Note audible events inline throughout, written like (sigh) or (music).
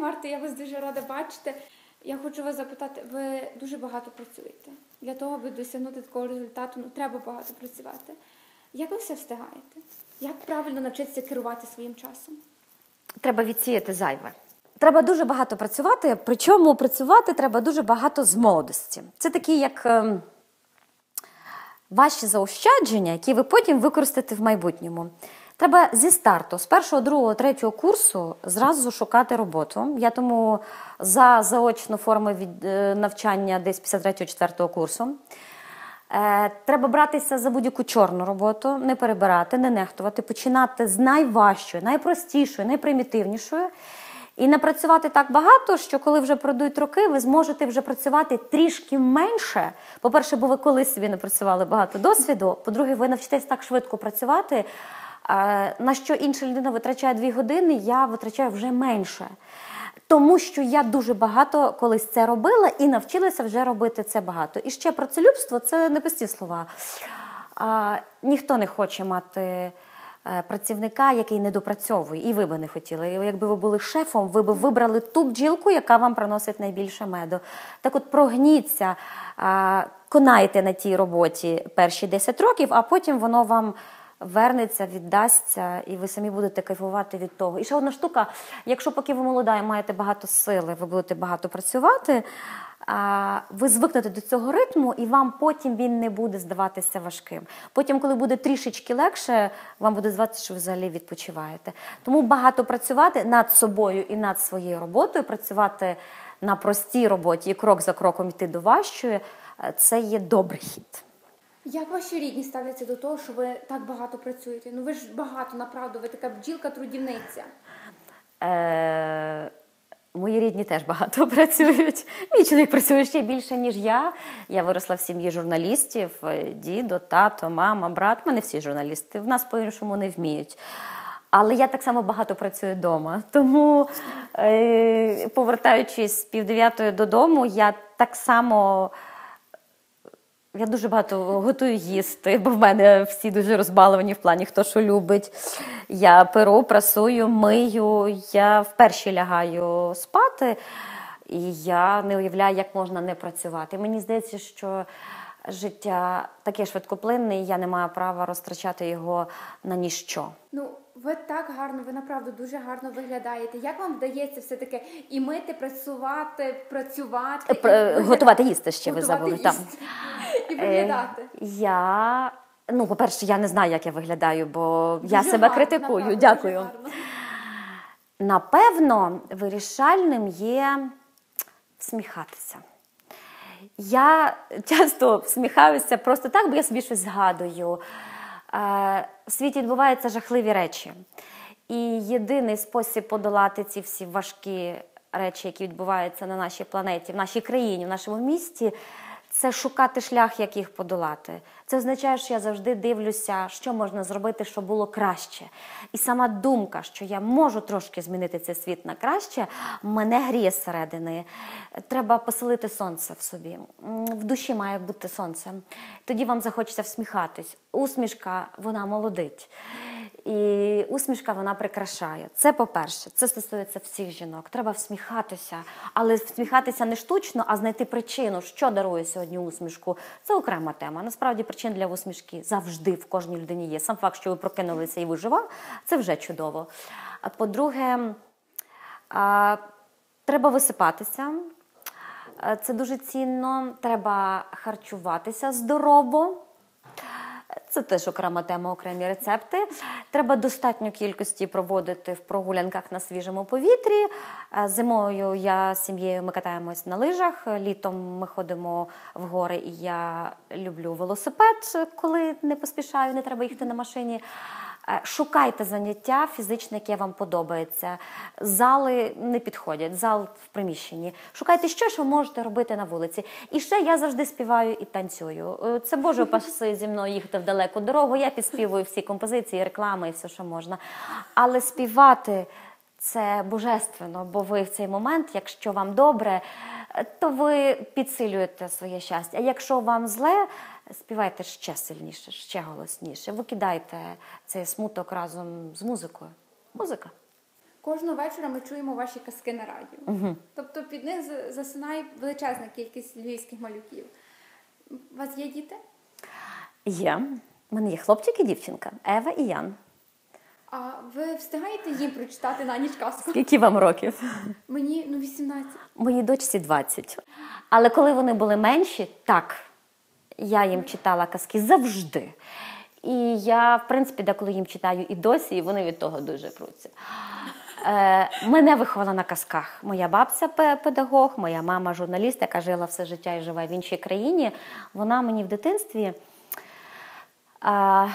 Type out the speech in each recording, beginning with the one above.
день, Марта. Я вас дуже рада бачити. Я хочу вас запитати, ви дуже багато працюєте. Для того, аби досягнути такого результату, ну треба багато працювати. Як ви все встигаєте? Як правильно навчитися керувати своїм часом? Треба відсіяти зайве. Треба дуже багато працювати, причому працювати треба дуже багато з молодості. Це такі, як ем, ваші заощадження, які ви потім використаєте в майбутньому. Треба зі старту, з першого, другого, третього курсу зразу шукати роботу. Я тому за заочну форму від е, навчання десь 53-4 курсу. Е, Треба братися за будь-яку чорну роботу, не перебирати, не нехтувати, починати з найважчої, найпростішої, найпримітивнішої. І напрацювати так багато, що коли вже пройдуть роки, ви зможете вже працювати трішки менше. По-перше, бо ви колись собі не працювали багато досвіду. По-друге, ви навчитесь так швидко працювати. Е, На що інша людина витрачає дві години, я витрачаю вже менше. Тому що я дуже багато колись це робила і навчилася вже робити це багато. І ще працелюбство це не пусті слова. А, ніхто не хоче мати е, працівника, який не допрацьовує, і ви би не хотіли. І Якби ви були шефом, ви б вибрали ту бджілку, яка вам приносить найбільше меду. Так от прогніться, а, конайте на тій роботі перші 10 років, а потім воно вам вернеться, віддасться, і ви самі будете кайфувати від того. І ще одна штука: якщо поки ви молода і маєте багато сили, ви будете багато працювати. Ви звикнете до цього ритму, і вам потім він не буде здаватися важким. Потім, коли буде трішечки легше, вам буде здаватися, що ви взагалі відпочиваєте. Тому багато працювати над собою і над своєю роботою, працювати на простій роботі і крок за кроком йти до важчої це є добрий хід. Як ваші рідні ставляться до того, що ви так багато працюєте? Ну ви ж багато направду, ви така бджілка-трудівниця. Е, мої рідні теж багато (laughs) працюють. Мій чоловік працює ще більше, ніж я. Я виросла в сім'ї журналістів: е, дідо, тато, мама, брат. Ми не всі журналісти. В нас по-іншому не вміють. Але я так само багато працюю вдома. Тому, е, повертаючись з півдев'ятої додому, я так само. Я дуже багато готую їсти, бо в мене всі дуже розбаловані в плані, хто що любить. Я перу, прасую, мию, я вперше лягаю спати, і я не уявляю, як можна не працювати. Мені здається, що життя таке швидкоплинне, і я не маю права розтрачати його на ніщо. Ну, ви так гарно, ви направду дуже гарно виглядаєте. Як вам вдається все таки і мити, працювати, працювати, Е, і Готувати їсти ще ви готувати забули. Там. і виглядати? Е, Я, ну, по-перше, я не знаю, як я виглядаю, бо я себе гарно, критикую. направду, Дякую. дуже. Напевно, вирішальним є всміхатися. Я часто всміхаюся просто так, бо я собі щось згадую. Е, В світі відбуваються жахливі речі. І єдиний спосіб подолати ці всі важкі речі, які відбуваються на нашій планеті, в нашій країні, в нашому місті, це шукати шлях, як їх подолати. Це означає, що я завжди дивлюся, що можна зробити, щоб було краще. І сама думка, що я можу трошки змінити цей світ на краще, мене гріє зсередини. Треба поселити сонце в собі. В душі має бути сонце. Тоді вам захочеться всміхатись. Усмішка вона молодить. І усмішка вона прикрашає. Це по-перше, це стосується всіх жінок. Треба всміхатися, але всміхатися не штучно, а знайти причину, що дарує сьогодні усмішку. Це окрема тема. Насправді причин для усмішки завжди в кожній людині є. Сам факт, що ви прокинулися і вижива, це вже чудово. А по-друге, треба висипатися. Е, Це дуже цінно. Треба харчуватися здорово. Це теж окрема тема, окремі рецепти. Треба достатньо кількості проводити в прогулянках на свіжому повітрі. Е, Зимою я з сім'єю ми катаємось на лижах. Літом ми ходимо в гори, і я люблю велосипед, коли не поспішаю, не треба їхати на машині. Е, Шукайте заняття фізичне, яке вам подобається. Зали не підходять, зал в приміщенні. Шукайте що ви можете робити на вулиці. І ще я завжди співаю і танцюю. Е, Це Боже паси зі мною їхати в далеку дорогу. Я підспівую всі композиції, реклами і все, що можна. Але співати. Це божественно, бо ви в цей момент, якщо вам добре, е, то ви підсилюєте своє щастя. А якщо вам зле, співайте ще сильніше, ще голосніше. Викидайте цей смуток разом з музикою. Музика. Кожного вечора ми чуємо ваші казки на радіо. Тобто під них засинає величезна кількість львівських малюків. У вас є діти? Є. У мене є хлопчик і дівчинка Ева і Ян. А ви встигаєте їм прочитати на ніч казку? Скільки вам років? Мені ну 18. Моїй дочці 20. Але коли вони були менші, так, я їм читала казки завжди. І я, в принципі, деколи їм читаю і досі, і вони від того дуже пруться. Е, мене виховала на казках. Моя бабця педагог, моя мама журналіст, яка жила все життя і живе в іншій країні. Вона мені в дитинстві. А,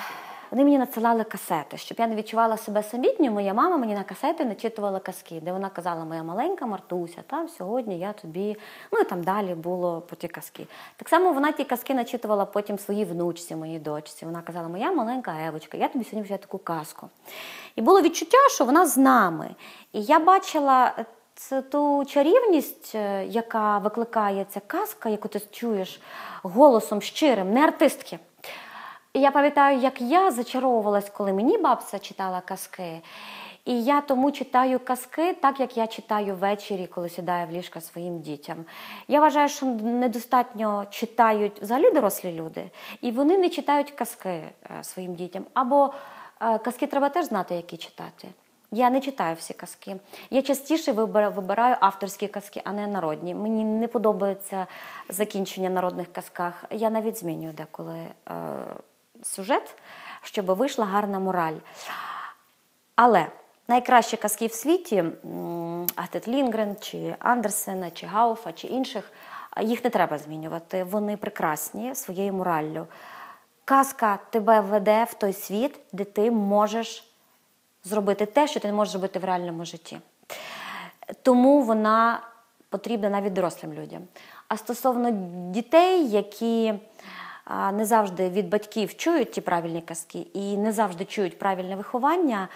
вони мені надсилали касети, щоб я не відчувала себе самітньою. Моя мама мені на касети начитувала казки, де вона казала, моя маленька Мартуся, там сьогодні я тобі. Ну і там далі було по ті казки. Так само вона ті казки начитувала потім своїй внучці, моїй дочці. Вона казала, моя маленька Евочка, я тобі сьогодні взяла таку казку. І було відчуття, що вона з нами. І я бачила е, це ту чарівність, е, яка викликає ця казка, яку ти чуєш голосом щирим, не артистки. Я пам'ятаю, як я зачаровувалась, коли мені бабця читала казки. І я тому читаю казки, так як я читаю ввечері, коли сідаю в ліжка своїм дітям. Я вважаю, що недостатньо читають взагалі дорослі люди, і вони не читають казки е, своїм дітям. Або е, казки треба теж знати, які читати. Я не читаю всі казки. Я частіше вибираю, вибираю авторські казки, а не народні. Мені не подобається закінчення народних казках. Я навіть змінюю деколи е, сюжет, щоб вийшла гарна мораль. Але найкращі казки в світі м, Астет Лінгрен, чи Андерсена, чи Гауфа, чи інших, їх не треба змінювати. Вони прекрасні своєю мораллю. Казка тебе веде в той світ, де ти можеш зробити те, що ти не можеш зробити в реальному житті. Тому вона потрібна навіть дорослим людям. А стосовно дітей, які не завжди від батьків чують ті правильні казки і не завжди чують правильне виховання,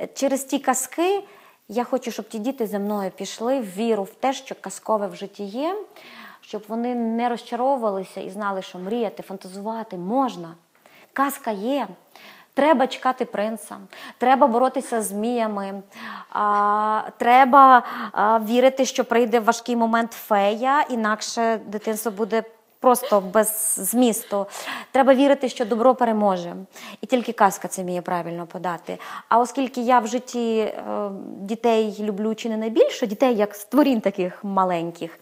е, через ті казки я хочу, щоб ті діти зі мною пішли в віру в те, що казкове в житті є, щоб вони не розчаровувалися і знали, що мріяти, фантазувати можна. Казка є. Треба чекати принца, треба боротися з зміями, а, треба а, вірити, що прийде важкий момент фея, інакше дитинство буде просто без змісту. Треба вірити, що добро переможе. І тільки казка це вміє правильно подати. А оскільки я в житті е, дітей люблю чи не найбільше, дітей як створінь таких маленьких.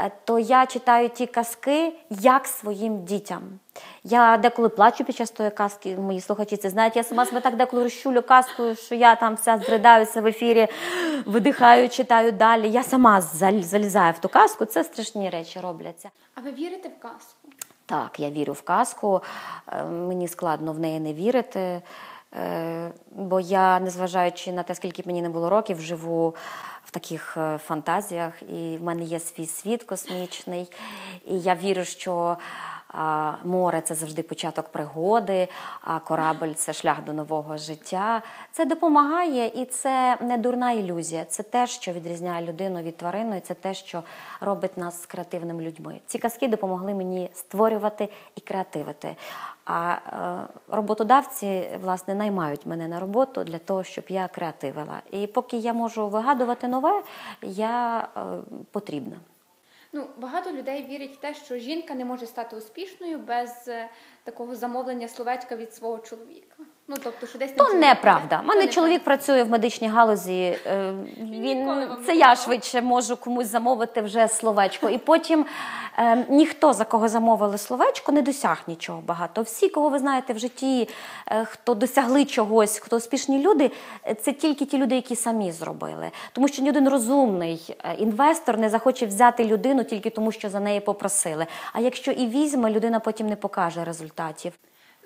Е, то я читаю ті казки як своїм дітям. Я деколи плачу під час тої казки, мої слухачі це знають. Я сама себе так деколи розчулю казкою, що я там вся зридаюся в ефірі, видихаю, читаю далі. Я сама залізаю в ту казку, це страшні речі робляться. А ви вірите в казку? Так, я вірю в казку, е, мені складно в неї не вірити, бо я, незважаючи на те, скільки мені не було років, живу в таких е, фантазіях, і в мене є свій світ космічний. І я вірю, що море це завжди початок пригоди, а корабль це шлях до нового життя. Це допомагає, і це не дурна ілюзія. Це те, що відрізняє людину від тварини, і це те, що робить нас креативними людьми. Ці казки допомогли мені створювати і креативити. А е, роботодавці власне наймають мене на роботу для того, щоб я креативила. І поки я можу вигадувати нове, я е, потрібна. Ну, багато людей вірять в те, що жінка не може стати успішною без е, такого замовлення словечка від свого чоловіка. Ну, тобто, що десь То неправда. У мене чоловік працює в медичній галузі. е, Він це я швидше можу комусь замовити вже словечко. І потім е, ніхто за кого замовили словечко не досяг нічого багато. Всі, кого ви знаєте в житті, е, хто досягли чогось, хто успішні люди, е, це тільки ті люди, які самі зробили. Тому що ні один розумний е, інвестор не захоче взяти людину тільки тому, що за неї попросили. А якщо і візьме, людина потім не покаже результатів.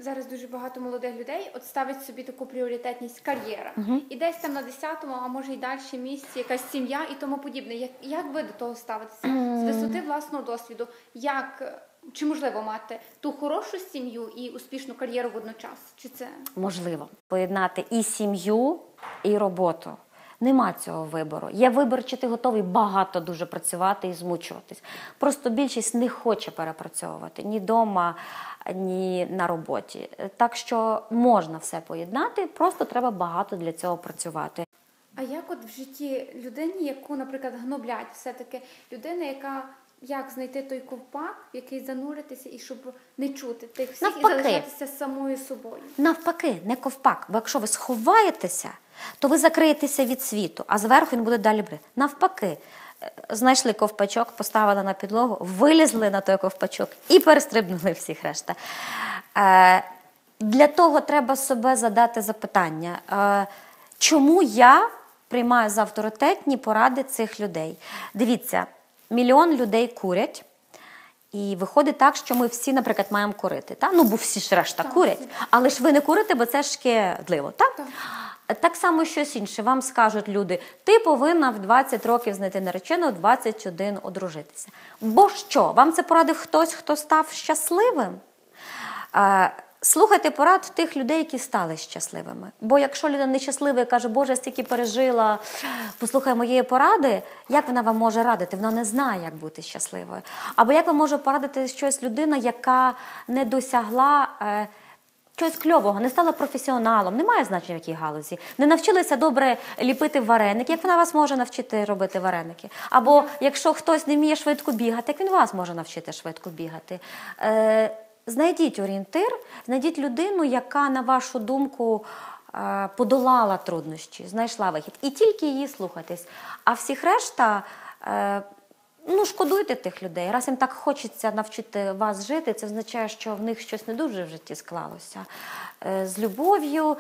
Зараз дуже багато молодих людей от ставить собі таку пріоритетність кар'єра. І десь там на 10-му, а може й далі місці, якась сім'я і тому подібне. Як, як ви до того ставитеся? З висоти власного досвіду, як чи можливо мати ту хорошу сім'ю і успішну кар'єру водночас? Чи це можливо поєднати і сім'ю, і роботу. Нема цього вибору. Є вибір, чи ти готовий багато дуже працювати і змучуватись. Просто більшість не хоче перепрацьовувати ні вдома, ні на роботі. Так що можна все поєднати, просто треба багато для цього працювати. А як от в житті людині, яку, наприклад, гноблять, все-таки людина, яка як знайти той ковпак, в який зануритися, і щоб не чути тих всіх Навпаки. і залишатися самою собою? Навпаки, не ковпак. Бо якщо ви сховаєтеся, то ви закриєтеся від світу, а зверху він буде далі брати. Навпаки, е, знайшли ковпачок, поставили на підлогу, вилізли на той ковпачок і перестрибнули всіх решта. Е, для того треба себе задати запитання, е, чому я приймаю за авторитетні поради цих людей? Дивіться, мільйон людей курять. І виходить так, що ми всі, наприклад, маємо курити. Та? Ну, бо всі ж решта Так, курять. Але ж ви не курите, бо це ж шкідливо. Так? Так. Так само щось інше. Вам скажуть люди, ти повинна в 20 років знайти наречену, в 21 одружитися. Бо що? Вам це порадив хтось, хто став щасливим? Е, Слухайте порад тих людей, які стали щасливими. Бо якщо людина нещаслива і каже, Боже, я стільки пережила, послухай моєї поради, як вона вам може радити? Вона не знає, як бути щасливою. Або як вам може порадити щось людина, яка не досягла. Е, Чогось кльового, не стала професіоналом, немає значення в якій галузі. Не навчилися добре ліпити вареники, як вона вас може навчити робити вареники. Або якщо хтось не вміє швидко бігати, як він вас може навчити швидко бігати. Е, знайдіть орієнтир, знайдіть людину, яка, на вашу думку, е, подолала труднощі, знайшла вихід. І тільки її слухайтесь. А всіх решта. Е, Ну, шкодуйте тих людей. Раз їм так хочеться навчити вас жити, це означає, що в них щось не дуже в житті склалося. Е, З любов'ю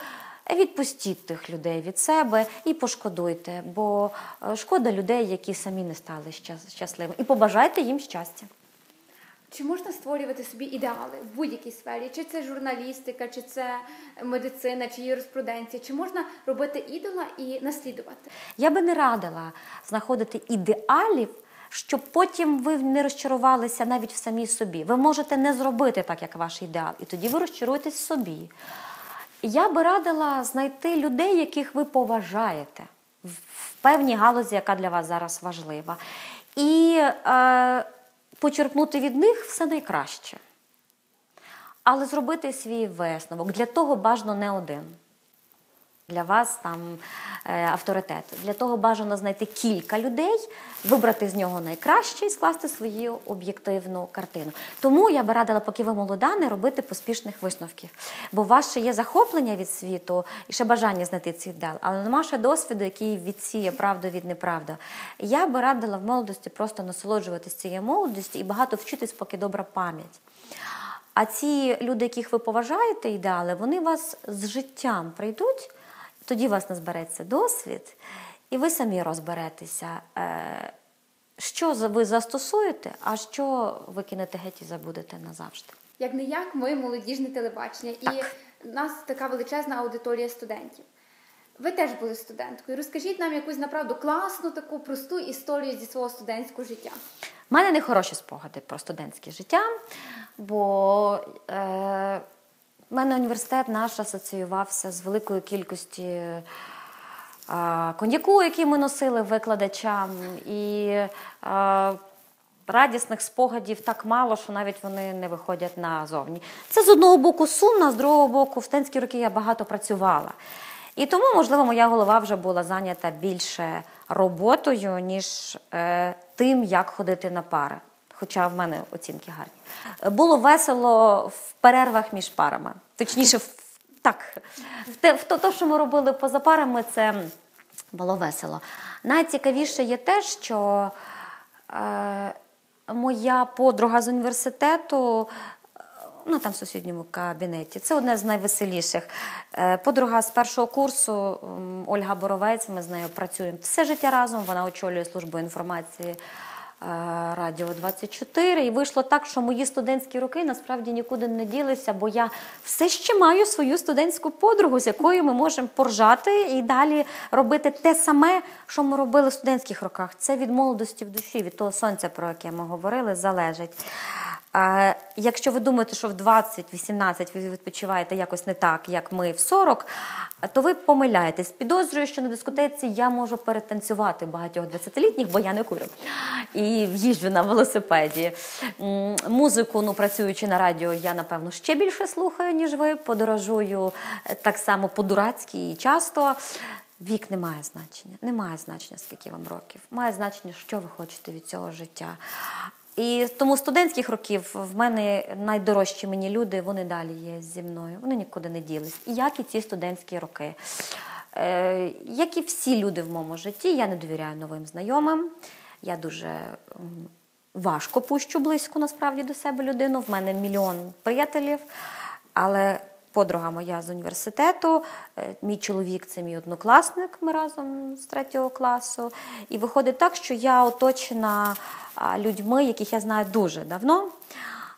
відпустіть тих людей від себе і пошкодуйте, бо е, шкода людей, які самі не стали щасливими. І побажайте їм щастя. Чи можна створювати собі ідеали в будь-якій сфері? Чи це журналістика, чи це медицина, чи юриспруденція? Чи можна робити ідола і наслідувати? Я би не радила знаходити ідеалів, щоб потім ви не розчарувалися навіть в самій собі. Ви можете не зробити так, як ваш ідеал, і тоді ви розчаруєтесь собі. Я би радила знайти людей, яких ви поважаєте в певній галузі, яка для вас зараз важлива, і е, почерпнути від них все найкраще. Але зробити свій висновок для того бажано не один для вас там е, авторитет. Для того бажано знайти кілька людей, вибрати з нього найкраще і скласти свою об'єктивну картину. Тому я би радила, поки ви молода, не робити поспішних висновків. Бо у вас ще є захоплення від світу і ще бажання знайти цей ідеал, але нема ще досвіду, який відсіє правду від неправди. Я би радила в молодості просто насолоджуватися цією молодістю і багато вчитись, поки добра пам'ять. А ці люди, яких ви поважаєте, ідеали, вони вас з життям прийдуть, тоді у вас назбереться досвід, і ви самі розберетеся, е, що ви застосуєте, а що ви кинете геть і забудете назавжди. Як не як ми молодіжне телебачення, і в нас така величезна аудиторія студентів. Ви теж були студенткою. Розкажіть нам якусь направду класну, таку просту історію зі свого студентського життя. У мене не хороші спогади про студентське життя, бо е, в мене університет наш асоціювався з великою кількістю коньяку, який ми носили викладачам, і радісних спогадів так мало, що навіть вони не виходять назовні. Це з одного боку сумно, з другого боку, в студентські роки я багато працювала. І тому, можливо, моя голова вже була зайнята більше роботою, ніж е, тим, як ходити на пари. Хоча в мене оцінки гарні. Е, Було весело в перервах між парами. Точніше, в, так, в те, в то, що ми робили поза парами, це було весело. Найцікавіше є те, що е, моя подруга з університету ну там в сусідньому кабінеті. Це одне з найвеселіших. Е, Подруга з першого курсу Ольга Боровець. Ми з нею працюємо все життя разом. Вона очолює службу інформації. Е, Радіо 24. І вийшло так, що мої студентські роки насправді нікуди не ділися, бо я все ще маю свою студентську подругу, з якою ми можемо поржати і далі робити те саме, що ми робили в студентських роках. Це від молодості в душі, від того сонця, про яке ми говорили, залежить. А, якщо ви думаєте, що в 20-18 ви відпочиваєте якось не так, як ми в 40, то ви помиляєтесь. Підозрюю, що на дискотеці я можу перетанцювати багатьох 20-літніх, бо я не курю. І їжджу на велосипеді. Музику, ну працюючи на радіо, я напевно ще більше слухаю, ніж ви. Подорожую е, так само по-дурацьки і часто. Вік не має значення. Не має значення, скільки вам років. Має значення, що ви хочете від цього життя. І тому студентських років в мене найдорожчі мені люди, вони далі є зі мною. Вони нікуди не ділись. І як і ці студентські роки. Е, як і всі люди в моєму житті, я не довіряю новим знайомим. Я дуже важко пущу близько насправді до себе людину. В мене мільйон приятелів, але подруга моя з університету, е, мій чоловік це мій однокласник. Ми разом з третього класу. І виходить так, що я оточена людьми, яких я знаю дуже давно.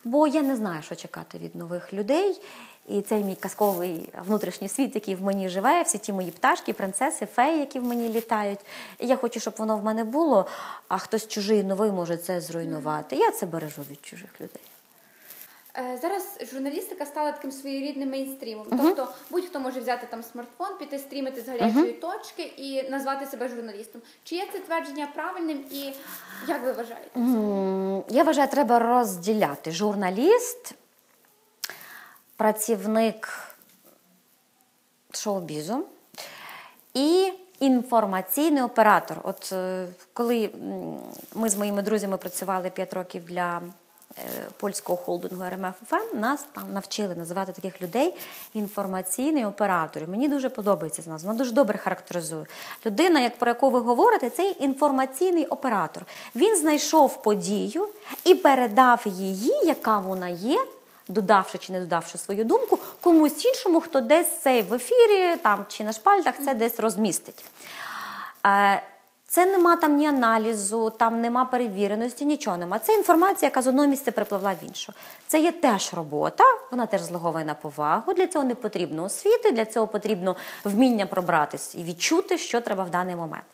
Бо я не знаю, що чекати від нових людей. І цей мій казковий внутрішній світ, який в мені живе, всі ті мої пташки, принцеси, феї, які в мені літають. І я хочу, щоб воно в мене було, а хтось чужий новий може це зруйнувати. Я це бережу від чужих людей. Е, Зараз журналістика стала таким своєрідним мейнстрімом. Тобто будь-хто може взяти там смартфон, піти стрімити з гарячої точки і назвати себе журналістом. Чи є це твердження правильним і як ви вважаєте? М, Я вважаю, треба розділяти журналіст, працівник шоу-бізу і інформаційний оператор. От е, коли ми з моїми друзями працювали 5 років для польського холдингу РМФФМ нас там навчили називати таких людей інформаційний оператор. Мені дуже подобається з нас. Вона дуже добре характеризує. Людина, як про яку ви говорите, це інформаційний оператор. Він знайшов подію і передав її, яка вона є, додавши чи не додавши свою думку, комусь іншому, хто десь цей в ефірі там, чи на шпальтах це десь розмістить. Е, Це нема там ні аналізу, там нема перевіреності, нічого нема. Це інформація, яка з одного місця припливла в інше. Це є теж робота, вона теж заслуговує на повагу. Для цього не потрібно освіти, для цього потрібно вміння пробратись і відчути, що треба в даний момент.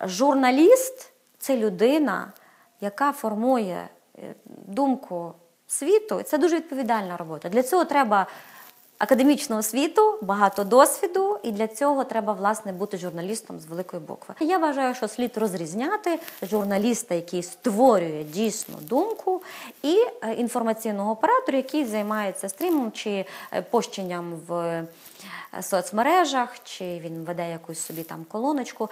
Журналіст це людина, яка формує е, думку світу. Це дуже відповідальна робота. Для цього треба академічну освіту, багато досвіду, і для цього треба власне бути журналістом з великої букви. Я вважаю, що слід розрізняти журналіста, який створює дійсну думку, і е, інформаційного оператора, який займається стрімом чи е, пощенням в е, соцмережах, чи він веде якусь собі там колоночку.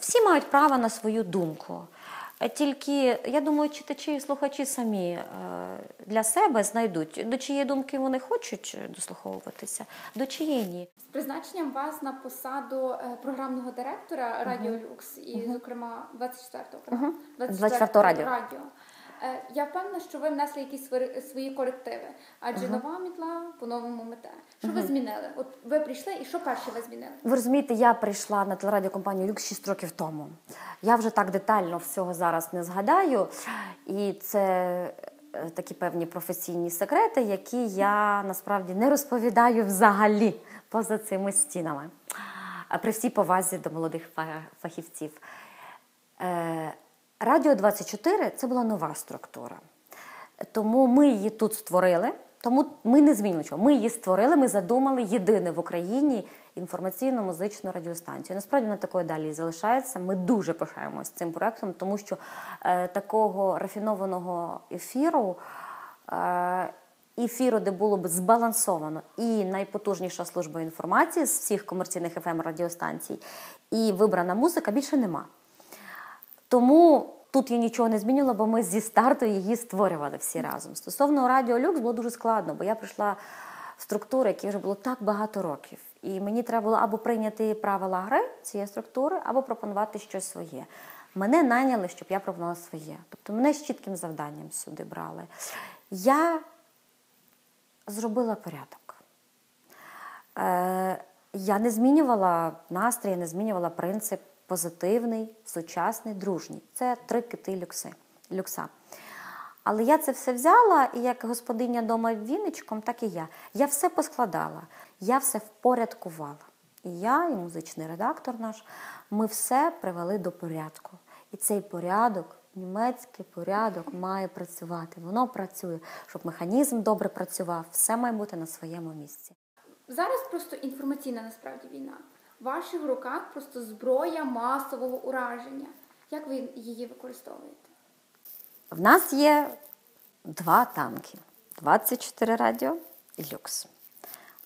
Всі мають право на свою думку. Е, Тільки я думаю, читачі і слухачі самі е, для себе знайдуть, до чиєї думки вони хочуть дослуховуватися, до чиєї ні. З призначенням вас на посаду е, програмного директора Радіо Люкс і, зокрема, 24-го каналу. 24-го радіо. Е, Я впевнена, що ви внесли якісь свої- корективи, адже нова мітла по-новому мете. Що ви змінили? От ви прийшли, і що перше ви змінили? Ви розумієте, я прийшла на телерадіокомпанію Люкс 6 років тому. Я вже так детально всього зараз не згадаю. І це е, такі певні професійні секрети, які я насправді не розповідаю взагалі поза цими стінами. При всій повазі до молодих фахівців. Радіо 24 це була нова структура. Тому ми її тут створили. Тому ми не змінили нічого. Ми її створили, ми задумали єдине в Україні інформаційно-музичну радіостанцію. Насправді вона такою далі і залишається. Ми дуже пишаємося цим проектом, тому що е, такого рафінованого ефіру. Е, Ефіру, де було б збалансовано і найпотужніша служба інформації з всіх комерційних fm радіостанцій, і вибрана музика більше нема. Тому тут я нічого не змінила, бо ми зі старту її створювали всі разом. Стосовно Радіо Люкс було дуже складно, бо я прийшла в структуру, які вже було так багато років. І мені треба було або прийняти правила гри цієї структури, або пропонувати щось своє. Мене найняли, щоб я пропонувала своє. Тобто мене з чітким завданням сюди брали. Я зробила порядок. Е, я не змінювала настрій, не змінювала принцип позитивний, сучасний, дружній. Це три кити люкси, люкса. Але я це все взяла, і як господиня дома віничком, так і я. Я все поскладала, я все впорядкувала. І я, і музичний редактор наш, ми все привели до порядку. І цей порядок, німецький порядок, має працювати. Воно працює, щоб механізм добре працював, все має бути на своєму місці. Зараз просто інформаційна насправді війна. Ваших руках просто зброя масового ураження. Як ви її використовуєте? В нас є два танки: 24 радіо і люкс.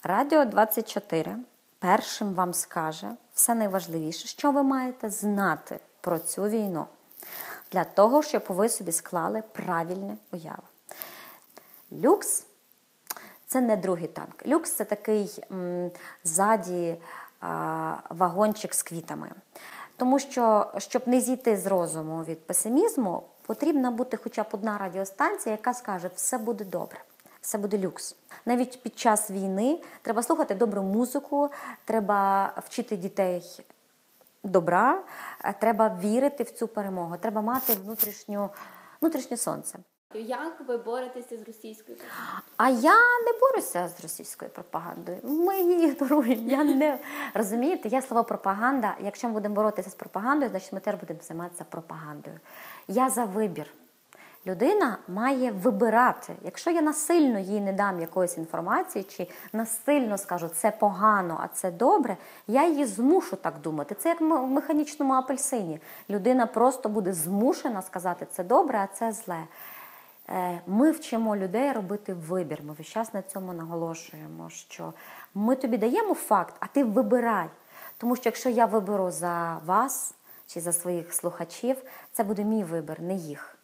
Радіо 24 першим вам скаже все найважливіше, що ви маєте знати про цю війну, для того, щоб ви собі склали правильне уяву. Люкс це не другий танк. Люкс це такий м, ззаді вагончик з квітами. Тому що, щоб не зійти з розуму від песимізму, потрібна бути хоча б одна радіостанція, яка скаже, все буде добре, все буде люкс. Навіть під час війни треба слухати добру музику, треба вчити дітей добра, е, треба вірити в цю перемогу, треба мати внутрішню, внутрішнє сонце. Як ви боретеся з російською? А я не борюся з російською пропагандою. Ми її ігноруємо. Я не розумієте, є слово пропаганда. Якщо ми будемо боротися з пропагандою, значить ми теж будемо займатися пропагандою. Я за вибір. Людина має вибирати. Якщо я насильно їй не дам якоїсь інформації, чи насильно скажу це погано, а це добре, я її змушу так думати. Це як в механічному апельсині. Людина просто буде змушена сказати це добре, а це зле. Е, Ми вчимо людей робити вибір. Ми весь час на цьому наголошуємо, що ми тобі даємо факт, а ти вибирай. Тому що якщо я виберу за вас чи за своїх слухачів, це буде мій вибір, не їх.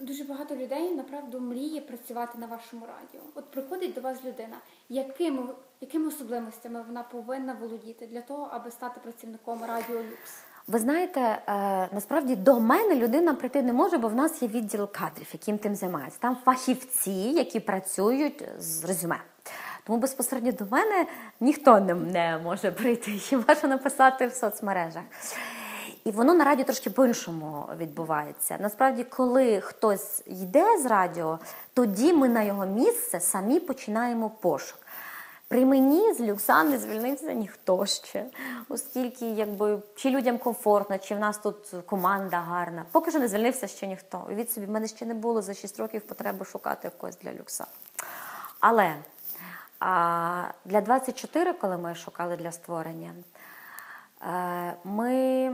Дуже багато людей направду мріє працювати на вашому радіо. От приходить до вас людина, якими, якими особливостями вона повинна володіти для того, аби стати працівником радіо Люкс? Ви знаєте, е, насправді до мене людина прийти не може, бо в нас є відділ кадрів, яким тим займається. Там фахівці, які працюють з резюме. Тому безпосередньо до мене ніхто не, може прийти, (laughs) хіба що написати в соцмережах. І воно на радіо трошки по-іншому відбувається. Насправді, коли хтось йде з радіо, тоді ми на його місце самі починаємо пошук. При мені з люкса не звільнився ніхто ще, оскільки якби чи людям комфортно, чи в нас тут команда гарна. Поки що не звільнився ще ніхто. Від собі в мене ще не було за 6 років потреби шукати когось для люкса. Але а, для 24, коли ми шукали для створення, е, ми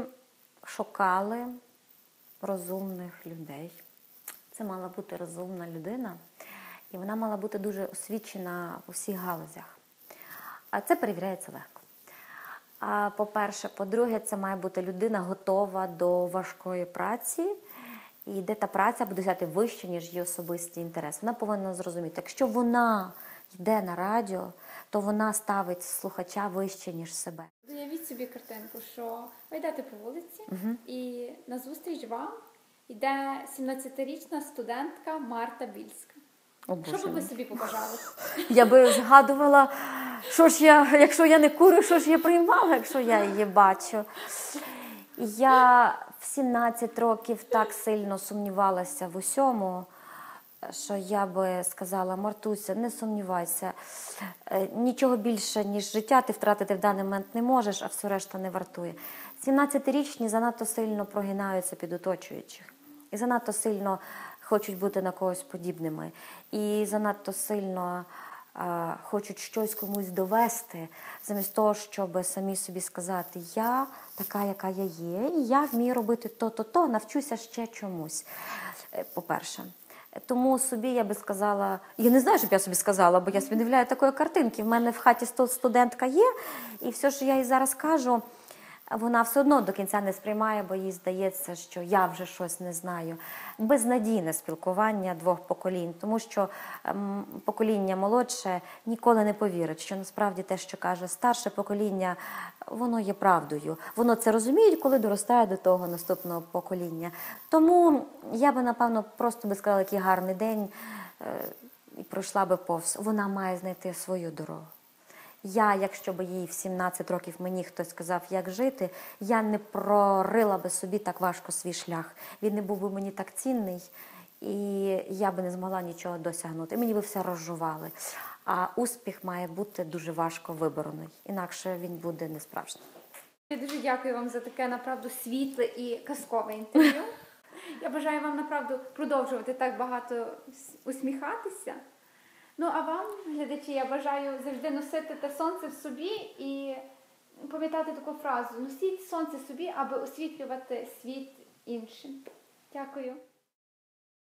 шукали розумних людей. Це мала бути розумна людина, і вона мала бути дуже освічена у всіх галузях. А це перевіряється легко. А, По-перше, по-друге, це має бути людина готова до важкої праці, і де та праця буде взяти вище, ніж її особисті інтереси. Вона повинна зрозуміти, якщо вона йде на радіо, то вона ставить слухача вище, ніж себе. Уявіть собі картинку, що ви йдете по вулиці, і назустріч вам йде 17-річна студентка Марта Більська. О, Що би ви собі побажали? Я би згадувала, що ж я, якщо я не курю, що ж я приймала, якщо я її бачу. Я в 17 років так сильно сумнівалася в усьому, що я би сказала, Мартуся, не сумнівайся, е, нічого більше, ніж життя ти втратити в даний момент не можеш, а все решта не вартує. 17-річні занадто сильно прогинаються під оточуючих. І занадто сильно хочуть бути на когось подібними. І занадто сильно а, хочуть щось комусь довести, замість того, щоб самі собі сказати, я така, яка я є, і я вмію робити то-то-то, навчуся ще чомусь. Е, По-перше. Тому собі я би сказала, я не знаю, що б я собі сказала, бо я собі не являю такої картинки. В мене в хаті студентка є, і все, що я їй зараз кажу, вона все одно до кінця не сприймає, бо їй здається, що я вже щось не знаю. Безнадійне спілкування двох поколінь, тому що ем, покоління молодше ніколи не повірить, що насправді те, що каже старше покоління, воно є правдою. Воно це розуміє, коли доростає до того наступного покоління. Тому я би напевно просто би сказала, який гарний день е, і пройшла би повз. Вона має знайти свою дорогу. Я, якщо б їй в 17 років мені хтось сказав, як жити, я не прорила би собі так важко свій шлях. Він не був би мені так цінний, і я би не змогла нічого досягнути. Мені би все розжували. А успіх має бути дуже важко виборений, інакше він буде несправжнім. Я дуже дякую вам за таке направду світле і казкове інтерв'ю. (laughs) Я бажаю вам направду продовжувати так багато усміхатися. Ну а вам, глядачі, я бажаю завжди носити те сонце в собі і пам'ятати таку фразу: носіть сонце собі, аби освітлювати світ іншим. Дякую.